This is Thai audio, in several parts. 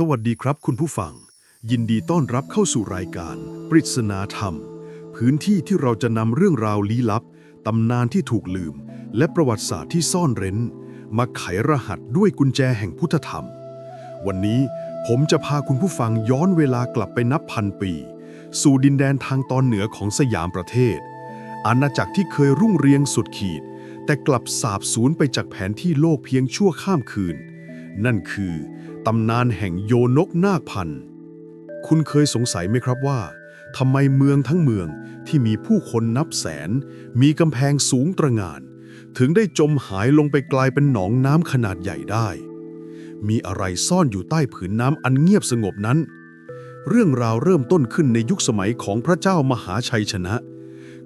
สวัสดีครับคุณผู้ฟัง ยินดีต้อนรับเข้าสู่รายการ ปริศนาธรรม พื้นที่ที่เราจะนำเรื่องราวลี้ลับ ตำนานที่ถูกลืม และประวัติศาสตร์ที่ซ่อนเร้น มาไขรหัสด้วยกุญแจแห่งพุทธธรรม วันนี้ผมจะพาคุณผู้ฟังย้อนเวลากลับไปนับพันปี สู่ดินแดนทางตอนเหนือของสยามประเทศ อาณาจักรที่เคยรุ่งเรืองสุดขีด แต่กลับสาบสูญไปจากแผนที่โลกเพียงชั่วข้ามคืน นั่นคือ ตำนานแห่งโยนกนาคพันธ์คุณเคยสงสัยไหมครับว่าทำไมเมืองทั้งเมืองที่มีผู้คนนับแสน มีกำแพงสูงตระหง่าน ถึงได้จมหายลงไปกลายเป็นหนองน้ำขนาดใหญ่ได้ มีอะไรซ่อนอยู่ใต้ผืนน้ำอันเงียบสงบนั้น เรื่องราวเริ่มต้นขึ้นในยุคสมัยของพระเจ้ามหาชัยชนะ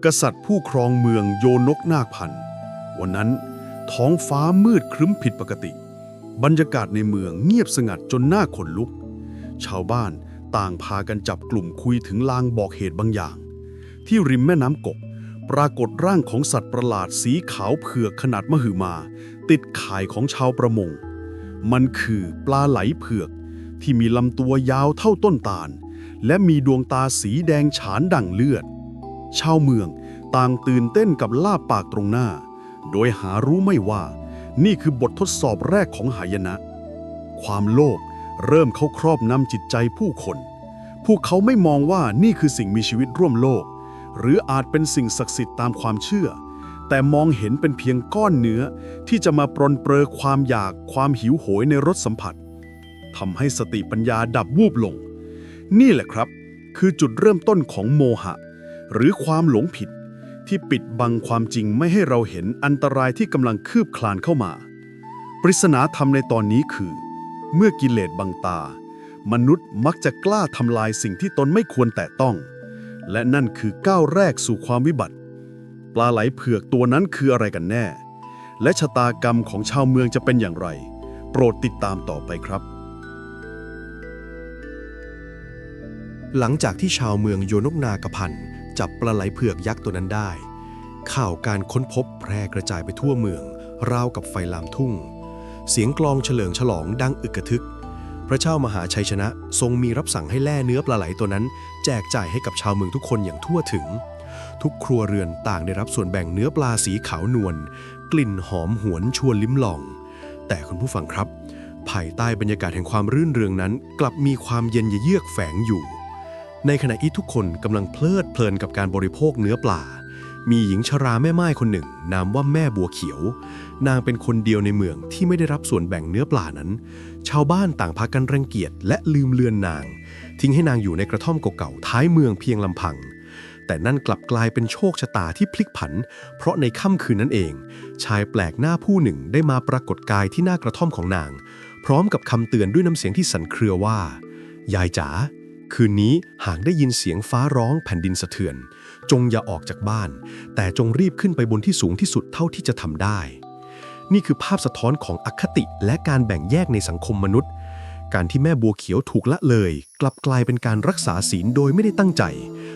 กษัตริย์ผู้ครองเมืองโยนกนาคพันธ์วันนั้น ท้องฟ้ามืดครึ้มผิดปกติ บรรยากาศในเมืองเงียบสงัดจนหน้าขนลุก ชาวบ้านต่างพากันจับกลุ่มคุยถึงลางบอกเหตุบางอย่าง ที่ริมแม่น้ำกก ปรากฏร่างของสัตว์ประหลาดสีขาวเผือกขนาดมหึมา ติดข่ายของชาวประมง มันคือปลาไหลเผือก ที่มีลำตัวยาวเท่าต้นตาล และมีดวงตาสีแดงฉานดั่งเลือด ชาวเมืองต่างตื่นเต้นกับลาบปากตรงหน้า โดยหารู้ไม่ว่า นี่คือบททดสอบแรกของหายนะ ความโลภเริ่มเข้าครอบนำจิตใจผู้คน พวกเขาไม่มองว่านี่คือสิ่งมีชีวิตร่วมโลก หรืออาจเป็นสิ่งศักดิ์สิทธิ์ตามความเชื่อ แต่มองเห็นเป็นเพียงก้อนเนื้อที่จะมาปรนเปรอความอยากความหิวโหยในรสสัมผัสทำให้สติปัญญาดับวูบลง นี่แหละครับ คือจุดเริ่มต้นของโมหะ หรือความหลงผิด ที่ปิดบังความจริงไม่ให้เราเห็นอันตรายที่กำลังคืบคลานเข้ามา ปริศนาธรรมในตอนนี้คือ เมื่อกิเลสบังตา มนุษย์มักจะกล้าทำลายสิ่งที่ตนไม่ควรแตะต้อง และนั่นคือก้าวแรกสู่ความวิบัติ ปลาไหลเผือกตัวนั้นคืออะไรกันแน่ และชะตากรรมของชาวเมืองจะเป็นอย่างไร โปรดติดตามต่อไปครับหลังจากที่ชาวเมืองโยนกนากพันธ์ จับปลาไหลเผือกยักษ์ตัวนั้นได้ ข่าวการค้นพบแพร่กระจายไปทั่วเมือง ราวกับไฟลามทุ่ง เสียงกลองเฉลิงฉลองดังอึกกระทึก พระเจ้ามหาชัยชนะทรงมีรับสั่งให้แล่เนื้อปลาไหลตัวนั้น แจกจ่ายให้กับชาวเมืองทุกคนอย่างทั่วถึง ทุกครัวเรือนต่างได้รับส่วนแบ่งเนื้อปลาสีขาวนวลกลิ่นหอมหวนชวนลิ้มลอง แต่คุณผู้ฟังครับภายใต้บรรยากาศแห่งความรื่นเริงนั้น กลับมีความเย็นเยือกแฝงอยู่ ในขณะที่ทุกคนกำลังเพลิดเพลินกับการบริโภคเนื้อปลา มีหญิงชราแม่ไม้คนหนึ่ง นามว่าแม่บัวเขียว นางเป็นคนเดียวในเมืองที่ไม่ได้รับส่วนแบ่งเนื้อปลานั้น ชาวบ้านต่างพากันรังเกียจและลืมเลือนนาง ทิ้งให้นางอยู่ในกระท่อมเก่าๆท้ายเมืองเพียงลำพัง แต่นั่นกลับกลายเป็นโชคชะตาที่พลิกผัน เพราะในค่ำคืนนั้นเอง ชายแปลกหน้าผู้หนึ่งได้มาปรากฏกายที่หน้ากระท่อมของนาง พร้อมกับคำเตือนด้วยน้ำเสียงที่สั่นเครือว่า ยายจ๋า คืนนี้หากได้ยินเสียงฟ้าร้องแผ่นดินสะเทือน จงอย่าออกจากบ้าน แต่จงรีบขึ้นไปบนที่สูงที่สุดเท่าที่จะทำได้ นี่คือภาพสะท้อนของอคติและการแบ่งแยกในสังคมมนุษย์ การที่แม่บัวเขียวถูกละเลย กลับกลายเป็นการรักษาศีลโดยไม่ได้ตั้งใจ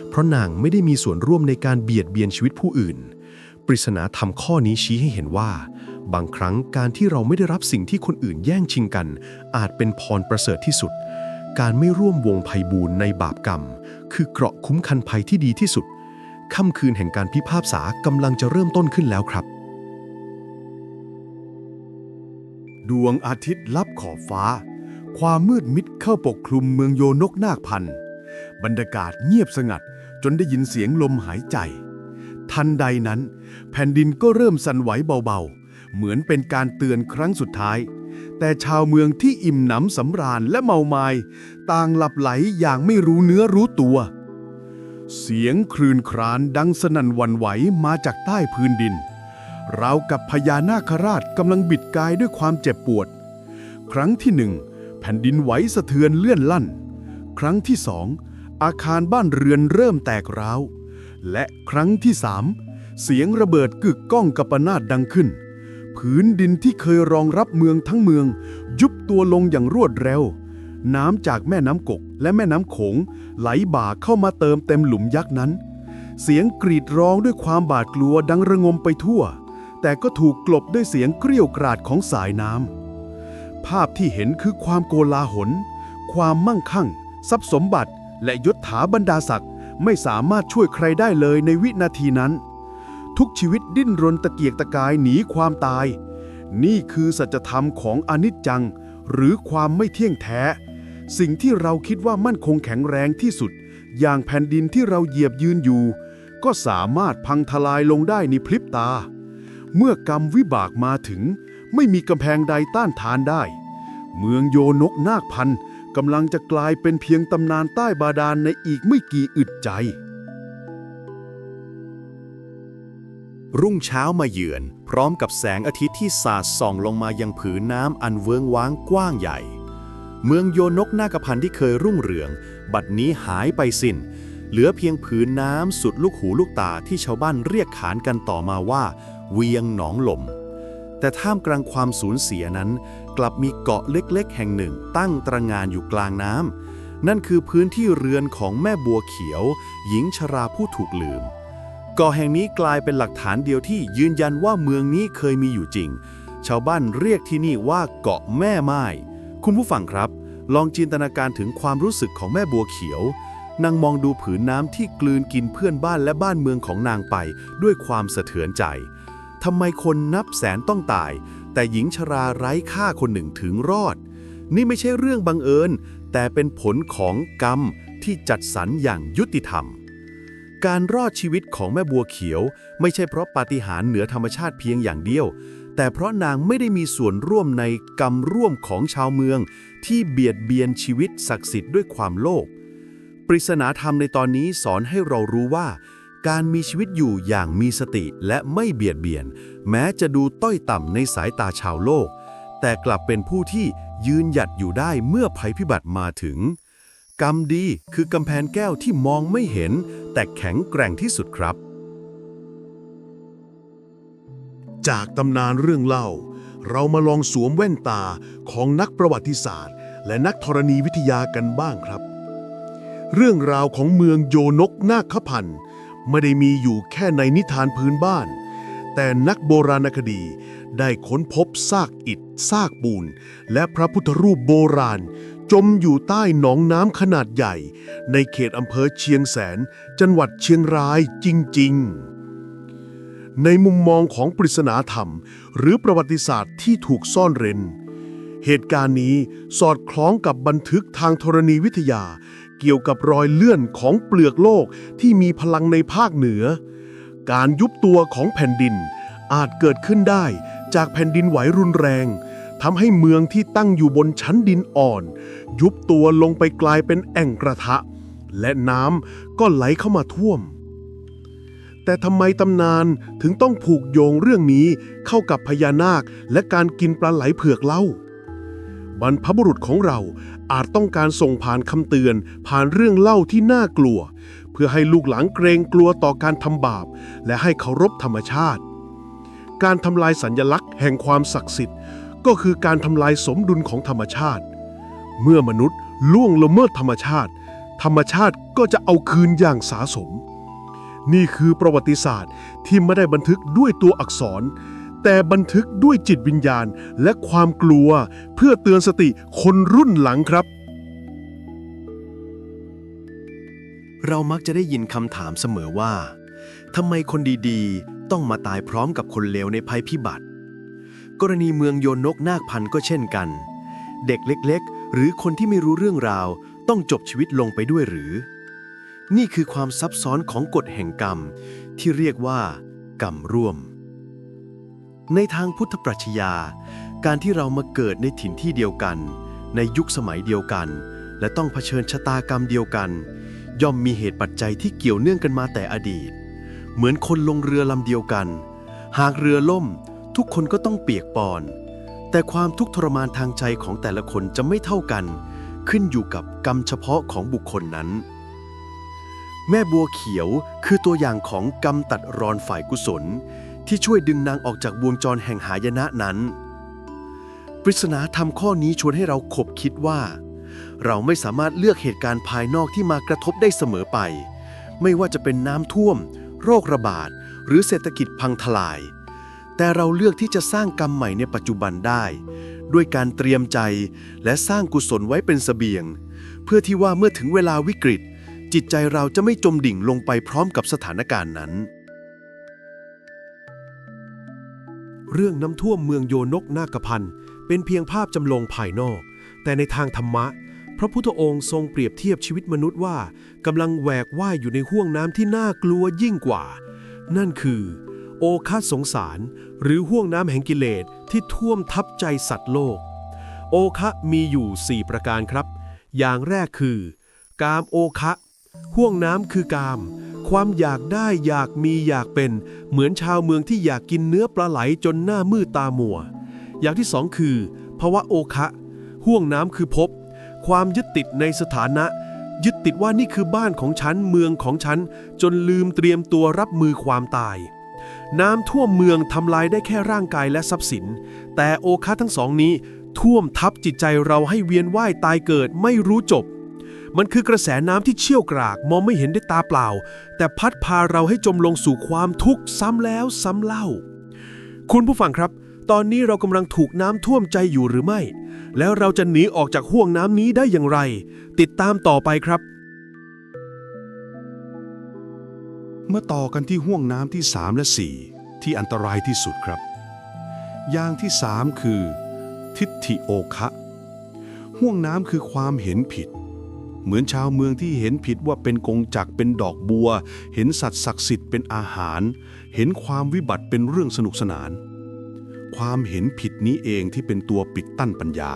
เพราะนางไม่ได้มีส่วนร่วมในการเบียดเบียนชีวิตผู้อื่น ปริศนาธรรมข้อนี้ชี้ให้เห็นว่า บางครั้งการที่เราไม่ได้รับสิ่งที่คนอื่นแย่งชิงกัน อาจเป็นพรประเสริฐที่สุด การไม่ร่วมวงภัยบูรณ์ในบาปกรรม คือเกราะคุ้มกันภัยที่ดีที่สุด ค่ำคืนแห่งการพิพากษากำลังจะเริ่มต้นขึ้นแล้วครับ ดวงอาทิตย์ลับขอบฟ้า ความมืดมิดเข้าปกคลุมเมืองโยนกนาคพันธ์บรรยากาศเงียบสงัดจนได้ยินเสียงลมหายใจ ทันใดนั้น แผ่นดินก็เริ่มสั่นไหวเบาๆ เหมือนเป็นการเตือนครั้งสุดท้าย แต่ชาวเมืองที่อิ่มหนำสำราญและเมาไมา้ต่างหลับไหลอย่างไม่รู้เนื้อรู้ตัว เสียงครืนครานดังสนั่นวันไหวมาจากใต้พื้นดิน ราวกับพญานาคราชกำลังบิดกายด้วยความเจ็บปวด ครั้งที่หนึ่งแผ่นดินไหวสะเทือนเลื่อนลั่น ครั้งที่สองอาคารบ้านเรือนเริ่มแตกร้าว และครั้งที่สามเสียงระเบิดกึกก้องกัปนาดดังขึ้น ผืนดินที่เคยรองรับเมืองทั้งเมือง ยุบตัวลงอย่างรวดเร็ว น้ำจากแม่น้ำกกและแม่น้ำโขง ไหลบ่าเข้ามาเติมเต็มหลุมยักษ์นั้น เสียงกรีดร้องด้วยความบาดกลัวดังระงมไปทั่ว แต่ก็ถูกกลบด้วยเสียงเกรี้ยวกราดของสายน้ำภาพที่เห็นคือความโกลาหลคความมั่งคั่ง ทรัพย์สมบัติ และยศถาบรรดาศักดิ์ไม่สามารถช่วยใครได้เลยในวินาทีนั้น ทุกชีวิตดิ้นรนตะเกียกตะกายหนีความตาย นี่คือสัจธรรมของอนิจจัง หรือความไม่เที่ยงแท้ สิ่งที่เราคิดว่ามั่นคงแข็งแรงที่สุด อย่างแผ่นดินที่เราเหยียบยืนอยู่ ก็สามารถพังทลายลงได้ในพริบตา เมื่อกรรมวิบากมาถึง ไม่มีกำแพงใดต้านทานได้ เมืองโยนกนาคพันธ์กำลังจะกลายเป็นเพียงตำนานใต้บาดาลในอีกไม่กี่อึดใจ รุ่งเช้ามาเยือน พร้อมกับแสงอาทิตย์ที่สาดส่องลงมายังผืนน้ำอันเวิงว้างกว้างใหญ่ เมืองโยนกนาคพันที่เคยรุ่งเรือง บัดนี้หายไปสิน้น เหลือเพียงผืนน้ำสุดลูกหูลูกตาที่ชาวบ้านเรียกขานกันต่อมาว่า เวียงหนองหล่มแต่ท่ามกลางความสูญเสียนั้น กลับมีเกาะเล็กๆ แห่งหนึ่งตั้งตระงานอยู่กลางน้ำนั่นคือพื้นที่เรือนของแม่บัวเขียว หญิงชราผู้ถูกลืม เกาะแห่งนี้กลายเป็นหลักฐานเดียวที่ยืนยันว่าเมืองนี้เคยมีอยู่จริง ชาวบ้านเรียกที่นี่ว่าเกาะแม่ไม้ คุณผู้ฟังครับ ลองจินตนาการถึงความรู้สึกของแม่บัวเขียวนางมองดูผืนน้ำที่กลืนกินเพื่อนบ้านและบ้านเมืองของนางไป ด้วยความสะเทือนใจทำไมคนนับแสนต้องตาย แต่หญิงชราไร้ค่าคนหนึ่งถึงรอด นี่ไม่ใช่เรื่องบังเอิญ แต่เป็นผลของกรรมที่จัดสรรอย่างยุติธรรม การรอดชีวิตของแม่บัวเขียว ไม่ใช่เพราะปาฏิหาริย์เหนือธรรมชาติเพียงอย่างเดียว แต่เพราะนางไม่ได้มีส่วนร่วมในกรรมร่วมของชาวเมือง ที่เบียดเบียนชีวิตศักดิ์สิทธิ์ด้วยความโลภปริศนาธรรมในตอนนี้สอนให้เรารู้ว่า การมีชีวิตอยู่อย่างมีสติและไม่เบียดเบียน แม้จะดูต้อยต่ำในสายตาชาวโลก แต่กลับเป็นผู้ที่ยืนหยัดอยู่ได้เมื่อภัยพิบัติมาถึง กรรมดีคือกำแพงแก้วที่มองไม่เห็น แต่แข็งแกร่งที่สุดครับ จากตำนานเรื่องเล่า เรามาลองสวมแว่นตาของนักประวัติศาสตร์ และนักธรณีวิทยากันบ้างครับ เรื่องราวของเมืองโยนกนาคพันธ์ไม่ได้มีอยู่แค่ในนิทานพื้นบ้าน แต่นักโบราณคดีได้ค้นพบซากอิฐซากปูน และพระพุทธรูปโบราณ จมอยู่ใต้หนองน้ำขนาดใหญ่ ในเขตอำเภอเชียงแสน จังหวัดเชียงรายจริง ๆ ในมุมมองของปริศนาธรรม หรือประวัติศาสตร์ที่ถูกซ่อนเร้น เหตุการณ์นี้สอดคล้องกับบันทึกทางธรณีวิทยา เกี่ยวกับรอยเลื่อนของเปลือกโลกที่มีพลังในภาคเหนือ การยุบตัวของแผ่นดินอาจเกิดขึ้นได้จากแผ่นดินไหวรุนแรง ทำให้เมืองที่ตั้งอยู่บนชั้นดินอ่อน ยุบตัวลงไปกลายเป็นแอ่งกระทะ และน้ำก็ไหลเข้ามาท่วม แต่ทำไมตำนานถึงต้องผูกโยงเรื่องนี้เข้ากับพญานาคและการกินปลาไหลเผือกเล่า บรรพบุรุษของเราอาจต้องการส่งผ่านคำเตือนผ่านเรื่องเล่าที่น่ากลัว เพื่อให้ลูกหลานเกรงกลัวต่อการทำบาป และให้เคารพธรรมชาติ การทำลายสัญญลักษณ์แห่งความศักดิ์สิทธิ์ ก็คือการทำลายสมดุลของธรรมชาติ เมื่อมนุษย์ล่วงละเมิดธรรมชาติ ธรรมชาติก็จะเอาคืนอย่างสาสม นี่คือประวัติศาสตร์ที่ไม่ได้บันทึกด้วยตัวอักษร แต่บันทึกด้วยจิตวิญญาณและความกลัวเพื่อเตือนสติคนรุ่นหลังครับ เรามักจะได้ยินคำถามเสมอว่าทำไมคนดีๆ ต้องมาตายพร้อมกับคนเลวในภัยพิบัติ กรณีเมืองโยนนกนาคพันธ์ก็เช่นกัน เด็กเล็กๆ หรือคนที่ไม่รู้เรื่องราว ต้องจบชีวิตลงไปด้วยหรือ นี่คือความซับซ้อนของกฎแห่งกรรม ที่เรียกว่า กรรมร่วม ในทางพุทธปรัชญา การที่เรามาเกิดในถิ่นที่เดียวกัน ในยุคสมัยเดียวกัน และต้องเผชิญชะตากรรมเดียวกัน ย่อมมีเหตุปัจจัยที่เกี่ยวเนื่องกันมาแต่อดีต เหมือนคนลงเรือลำเดียวกัน หากเรือล่ม ทุกคนก็ต้องเปียกปอน แต่ความทุกข์ทรมานทางใจของแต่ละคนจะไม่เท่ากัน ขึ้นอยู่กับกรรมเฉพาะของบุคคลนั้น แม่บัวเขียวคือตัวอย่างของกรรมตัดรอนฝ่ายกุศล ที่ช่วยดึงนางออกจากวงจรแห่งหายนะนั้น ปริศนาธรรมข้อนี้ชวนให้เราขบคิดว่า เราไม่สามารถเลือกเหตุการณ์ภายนอกที่มากระทบได้เสมอไป ไม่ว่าจะเป็นน้ำท่วม โรคระบาด หรือเศรษฐกิจพังทลาย แต่เราเลือกที่จะสร้างกรรมใหม่ในปัจจุบันได้ ด้วยการเตรียมใจและสร้างกุศลไว้เป็นเสบียง เพื่อที่ว่าเมื่อถึงเวลาวิกฤต จิตใจเราจะไม่จมดิ่งลงไปพร้อมกับสถานการณ์นั้น เรื่องน้ำท่วมเมืองโยนกนาคพันธ์เป็นเพียงภาพจำลองภายนอก แต่ในทางธรรมะ พระพุทธองค์ทรงเปรียบเทียบชีวิตมนุษย์ว่ากำลังแหวกว่ายอยู่ในห้วงน้ำที่น่ากลัวยิ่งกว่า นั่นคือ โอคาสงสาร หรือห้วงน้ำแห่งกิเลสที่ท่วมทับใจสัตว์โลก โอคะมีอยู่ 4 ประการครับ อย่างแรกคือ กามโอคะห่วงน้ำคือกาม ความอยากได้อยากมีอยากเป็น เหมือนชาวเมืองที่อยากกินเนื้อปลาไหลจนหน้ามืดตามัว อย่างที่สองคือภาวะโอคะห่วงน้ำคือภพความยึดติดในสถานะ ยึดติดว่านี่คือบ้านของฉันเมืองของฉัน จนลืมเตรียมตัวรับมือความตาย น้ำท่วมเมืองทำลายได้แค่ร่างกายและทรัพย์สิน แต่โอคะทั้งสองนี้ ท่วมทับจิตใจเราให้เวียนว่ายตายเกิดไม่รู้จบ มันคือกระแสน้ำที่เชี่ยวกราก มองไม่เห็นด้วยตาเปล่า แต่พัดพาเราให้จมลงสู่ความทุกข์ซ้ำแล้วซ้ำเล่า คุณผู้ฟังครับ ตอนนี้เรากำลังถูกน้ำท่วมใจอยู่หรือไม่ แล้วเราจะหนีออกจากห่วงน้ำนี้ได้อย่างไร ติดตามต่อไปครับ เมื่อต่อกันที่ห่วงน้ำที่ 3 และ 4 ที่อันตรายที่สุดครับ อย่างที่ 3 คือ ทิฏฐิโอคะห่วงน้ำคือความเห็นผิด เหมือนชาวเมืองที่เห็นผิดว่าเป็นกงจักรเป็นดอกบัว เห็นสัตว์ศักดิ์สิทธิ์เป็นอาหาร เห็นความวิบัติเป็นเรื่องสนุกสนาน ความเห็นผิดนี้เองที่เป็นตัวปิดตั้นปัญญา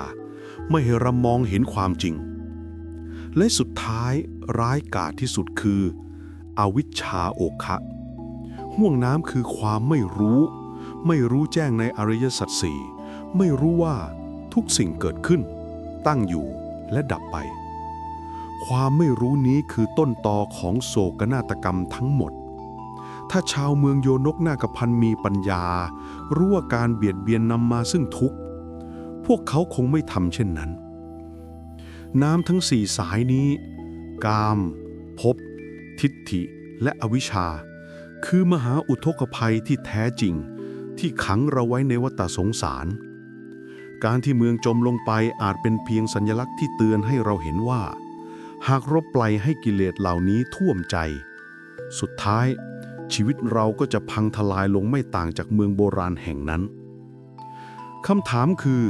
ไม่ให้เรามองเห็นความจริง และสุดท้ายร้ายกาจที่สุดคือ อวิชชาโอคะห่วงน้ำคือความไม่รู้ ไม่รู้แจ้งในอริยสัจสี่ไม่รู้ว่าทุกสิ่งเกิดขึ้น ตั้งอยู่และดับไป ความไม่รู้นี้คือต้นตอของโศกนาฏกรรมทั้งหมด ถ้าชาวเมืองโยนกนาคพันมีปัญญา รู้ว่าการเบียดเบียนนำมาซึ่งทุกข์ พวกเขาคงไม่ทำเช่นนั้น น้ำทั้งสี่สายนี้ กาม ภพ ทิฏฐิและอวิชชา คือมหาอุทกภัยที่แท้จริง ที่ขังเราไว้ในวัฏสงสาร การที่เมืองจมลงไปอาจเป็นเพียงสัญลักษณ์ที่เตือนให้เราเห็นว่า หากรบปล่อยให้กิเลสเหล่านี้ท่วมใจ สุดท้าย ชีวิตเราก็จะพังทลายลงไม่ต่างจากเมืองโบราณแห่งนั้นคำถามคือ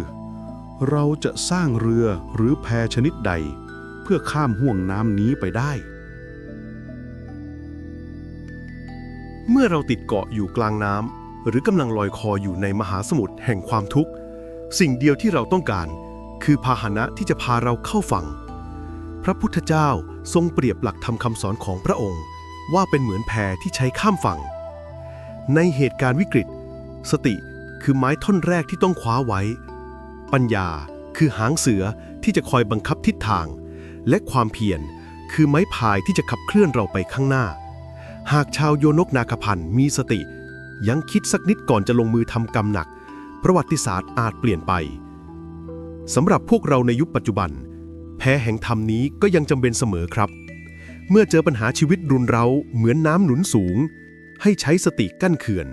เราจะสร้างเรือหรือแพชนิดใด เพื่อข้ามห่วงน้ำนี้ไปได้ มื่อเราติดเกาะอยู่กลางน้ำหรือกำลังลอยคออยู่ในมหาสมุทรแห่งความทุกข์ สิ่งเดียวที่เราต้องการ คือพาหนะที่จะพาเราเข้าฝั่ง พระพุทธเจ้าทรงเปรียบหลักธรรมคำสอนของพระองค์ ว่าเป็นเหมือนแพที่ใช้ข้ามฝั่ง ในเหตุการณ์วิกฤต สติคือไม้ท่อนแรกที่ต้องคว้าไว้ ปัญญาคือหางเสือที่จะคอยบังคับทิศทาง และความเพียรคือไม้พายที่จะขับเคลื่อนเราไปข้างหน้า หากชาวโยนกนาคพันธ์มีสติ ยังคิดสักนิดก่อนจะลงมือทำกรรมหนัก ประวัติศาสตร์อาจเปลี่ยนไปสำหรับพวกเราในยุคปัจจุบัน แพ้แห่งธรรมนี้ก็ยังจำเป็นเสมอครับ เมื่อเจอปัญหาชีวิตรุนเร้าเหมือนน้ำหนุนสูง ให้ใช้สติกั้นเขื่อน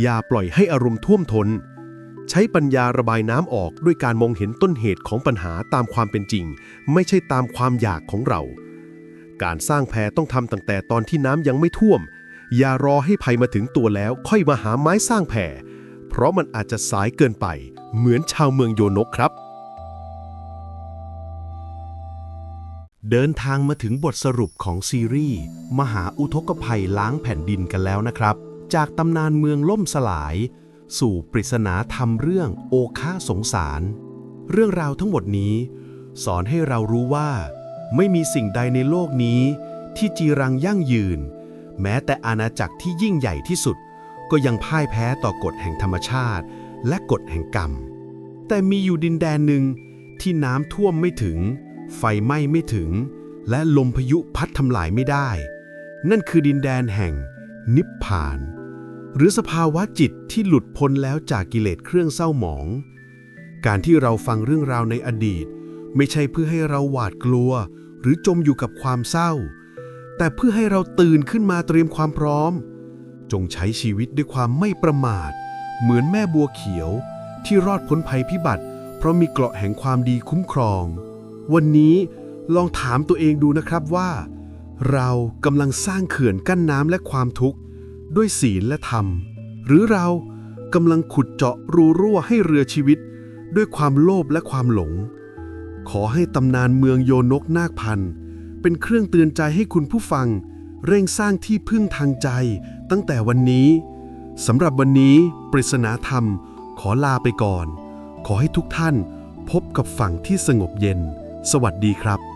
อย่าปล่อยให้อารมณ์ท่วมทนใช้ปัญญาระบายน้ำออกด้วยการมองเห็นต้นเหตุของปัญหาตามความเป็นจริง ไม่ใช่ตามความอยากของเรา การสร้างแพต้องทำตั้งแต่ตอนที่น้ำยังไม่ท่วม อย่ารอให้ภัยมาถึงตัวแล้วค่อยมาหาไม้สร้างแพเพราะมันอาจจะสายเกินไป เหมือนชาวเมืองโยนกครับ เดินทางมาถึงบทสรุปของซีรีส์มหาอุทกภัยล้างแผ่นดินกันแล้วนะครับ จากตำนานเมืองล่มสลาย สู่ปริศนาธรรมเรื่องโอคาสงสาร เรื่องราวทั้งหมดนี้ สอนให้เรารู้ว่า ไม่มีสิ่งใดในโลกนี้ ที่จีรังยั่งยืน แม้แต่อาณาจักรที่ยิ่งใหญ่ที่สุด ก็ยังพ่ายแพ้ต่อกฎแห่งธรรมชาติ และกฎแห่งกรรม แต่มีอยู่ดินแดนหนึ่งที่น้ำท่วมไม่ถึง ไฟไหม้ไม่ถึง และลมพายุพัดทำลายไม่ได้ นั่นคือดินแดนแห่ง นิพพาน หรือสภาวะจิตที่หลุดพ้นแล้วจากกิเลสเครื่องเศร้าหมอง การที่เราฟังเรื่องราวในอดีต ไม่ใช่เพื่อให้เราหวาดกลัว หรือจมอยู่กับความเศร้า แต่เพื่อให้เราตื่นขึ้นมาเตรียมความพร้อม จงใช้ชีวิตด้วยความไม่ประมาท เหมือนแม่บัวเขียว ที่รอดพ้นภัยพิบัติ เพราะมีเกราะแห่งความดีคุ้มครอง วันนี้ลองถามตัวเองดูนะครับว่า เรากำลังสร้างเขื่อนกั้นน้ำและความทุกข์ ด้วยศีลและธรรม หรือเรากำลังขุดเจาะรูรั่วให้เรือชีวิต ด้วยความโลภและความหลง ขอให้ตำนานเมืองโยนกนาคพันธ์เป็นเครื่องเตือนใจให้คุณผู้ฟัง เร่งสร้างที่พึ่งทางใจตั้งแต่วันนี้สำหรับวันนี้ ปริศนาธรรม ขอลาไปก่อน ขอให้ทุกท่านพบกับฝั่งที่สงบเย็น สวัสดีครับ